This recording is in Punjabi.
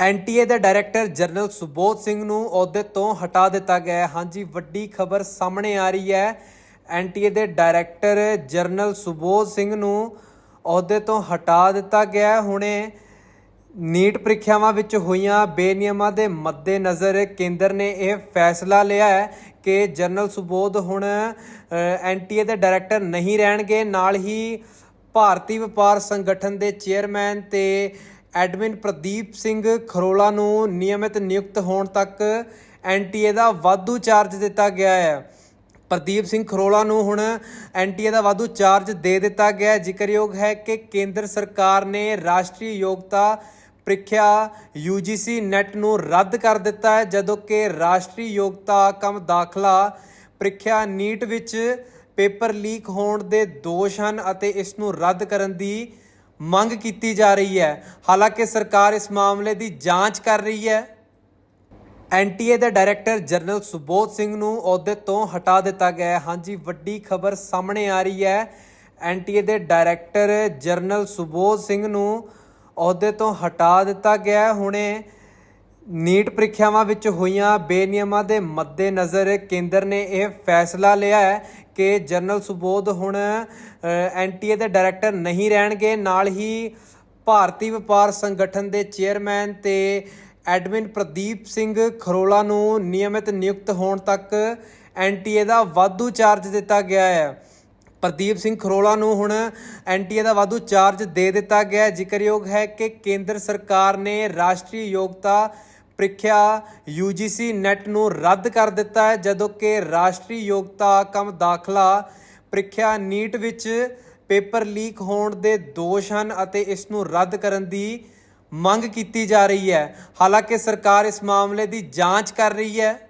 ਐਨਟੀਏ ਦੇ ਡਾਇਰੈਕਟਰ ਜਨਰਲ ਸੁਬੋਧ ਸਿੰਘ ਨੂੰ ਅਹੁਦੇ ਤੋਂ ਹਟਾ ਦਿੱਤਾ ਗਿਆ ਹੈ। ਹਾਂਜੀ, ਵੱਡੀ ਖਬਰ ਸਾਹਮਣੇ ਆ ਰਹੀ ਹੈ। ਐਨਟੀਏ ਦੇ ਡਾਇਰੈਕਟਰ ਜਨਰਲ ਸੁਬੋਧ ਸਿੰਘ ਨੂੰ ਅਹੁਦੇ ਤੋਂ ਹਟਾ ਦਿੱਤਾ ਗਿਆ ਹੁਣੇ ਨੀਟ ਪ੍ਰੀਖਿਆਵਾਂ ਵਿੱਚ ਹੋਈਆਂ ਬੇਨਿਯਮਾਂ ਦੇ ਮੱਦੇਨਜ਼ਰ ਕੇਂਦਰ ਨੇ ਇਹ ਫੈਸਲਾ ਲਿਆ ਹੈ ਕਿ ਜਨਰਲ ਸੁਬੋਧ ਹੁਣ ਐਨਟੀਏ ਦੇ ਡਾਇਰੈਕਟਰ ਨਹੀਂ ਰਹਿਣਗੇ। ਨਾਲ ਹੀ ਭਾਰਤੀ ਵਪਾਰ ਸੰਗਠਨ ਦੇ ਚੇਅਰਮੈਨ ਤੇ ਐਡਮਿਨ ਪ੍ਰਦੀਪ ਸਿੰਘ ਖਰੋਲਾ ਨੂੰ ਨਿਯਮਿਤ ਨਿਯੁਕਤ ਹੋਣ ਤੱਕ ਐਨਟੀਏ ਦਾ ਵਾਧੂ ਚਾਰਜ ਦਿੱਤਾ ਗਿਆ ਹੈ। ਪ੍ਰਦੀਪ ਸਿੰਘ ਖਰੋਲਾ ਨੂੰ ਹੁਣ ਐਨਟੀਏ ਦਾ ਵਾਧੂ ਚਾਰਜ ਦੇ ਦਿੱਤਾ ਗਿਆ ਹੈ। ਜ਼ਿਕਰਯੋਗ ਹੈ ਕਿ ਕੇਂਦਰ ਸਰਕਾਰ ਨੇ ਰਾਸ਼ਟਰੀ ਯੋਗਤਾ ਪ੍ਰੀਖਿਆ UGC ਨੈਟ ਨੂੰ ਰੱਦ ਕਰ ਦਿੱਤਾ ਹੈ, ਜਦੋਂ ਕਿ ਰਾਸ਼ਟਰੀ ਯੋਗਤਾ ਕਮ ਦਾਖਲਾ ਪ੍ਰੀਖਿਆ ਨੀਟ ਵਿੱਚ ਪੇਪਰ ਲੀਕ ਹੋਣ ਦੇ ਦੋਸ਼ ਹਨ ਅਤੇ ਇਸ ਨੂੰ ਰੱਦ ਕਰਨ ਦੀ ਮੰਗ ਕੀਤੀ ਜਾ ਰਹੀ ਹੈ। ਹਾਲਾਂਕਿ ਸਰਕਾਰ ਇਸ ਮਾਮਲੇ ਦੀ ਜਾਂਚ ਕਰ ਰਹੀ ਹੈ। ਐਨਟੀਏ ਦੇ ਡਾਇਰੈਕਟਰ ਜਨਰਲ ਸੁਬੋਧ ਸਿੰਘ ਨੂੰ ਅਹੁਦੇ ਤੋਂ ਹਟਾ ਦਿੱਤਾ ਗਿਆ ਹੈ। ਹਾਂਜੀ, ਵੱਡੀ ਖਬਰ ਸਾਹਮਣੇ ਆ ਰਹੀ ਹੈ। ਐਨਟੀਏ ਦੇ ਡਾਇਰੈਕਟਰ ਜਨਰਲ ਸੁਬੋਧ ਸਿੰਘ ਨੂੰ ਅਹੁਦੇ ਤੋਂ ਹਟਾ ਦਿੱਤਾ ਗਿਆ ਹੈ। ਹੁਣੇ ਨੀਟ ਪ੍ਰੀਖਿਆਵਾਂ ਵਿੱਚ ਹੋਈਆਂ ਬੇਨਿਯਮਾਂ ਦੇ ਮੱਦੇਨਜ਼ਰ ਕੇਂਦਰ ਨੇ ਇਹ ਫੈਸਲਾ ਲਿਆ ਹੈ ਕਿ ਜਨਰਲ ਸੁਬੋਧ ਹੁਣ ਐਨਟੀਏ ਦੇ ਡਾਇਰੈਕਟਰ ਨਹੀਂ ਰਹਿਣਗੇ। ਨਾਲ ਹੀ ਭਾਰਤੀ ਵਪਾਰ ਸੰਗਠਨ ਦੇ ਚੇਅਰਮੈਨ ਤੇ ਐਡਮਿਨ ਪ੍ਰਦੀਪ ਸਿੰਘ ਖਰੋਲਾ ਨੂੰ ਨਿਯਮਿਤ ਨਿਯੁਕਤ ਹੋਣ ਤੱਕ ਐਨਟੀਏ ਦਾ ਵਾਧੂ ਚਾਰਜ ਦਿੱਤਾ ਗਿਆ ਹੈ। ਪ੍ਰਦੀਪ ਸਿੰਘ ਖਰੋਲਾ ਨੂੰ ਹੁਣ ਐਨਟੀਏ ਦਾ ਵਾਧੂ ਚਾਰਜ ਦੇ ਦਿੱਤਾ ਗਿਆ ਹੈ। ਜ਼ਿਕਰਯੋਗ ਹੈ ਕਿ ਕੇਂਦਰ ਸਰਕਾਰ ਨੇ ਰਾਸ਼ਟਰੀ ਯੋਗਤਾ ਪ੍ਰੀਖਿਆ UGC ਨੈਟ ਨੂੰ ਰੱਦ ਕਰ ਦਿੱਤਾ ਹੈ, ਜਦੋਂ ਕਿ ਰਾਸ਼ਟਰੀ ਯੋਗਤਾ ਕਮ ਦਾਖਲਾ ਪ੍ਰੀਖਿਆ ਨੀਟ ਵਿੱਚ ਪੇਪਰ ਲੀਕ ਹੋਣ ਦੇ ਦੋਸ਼ ਹਨ ਅਤੇ ਇਸ ਨੂੰ ਰੱਦ ਕਰਨ ਦੀ ਮੰਗ ਕੀਤੀ ਜਾ ਰਹੀ ਹੈ। ਹਾਲਾਂਕਿ ਸਰਕਾਰ ਇਸ ਮਾਮਲੇ ਦੀ ਜਾਂਚ ਕਰ ਰਹੀ ਹੈ।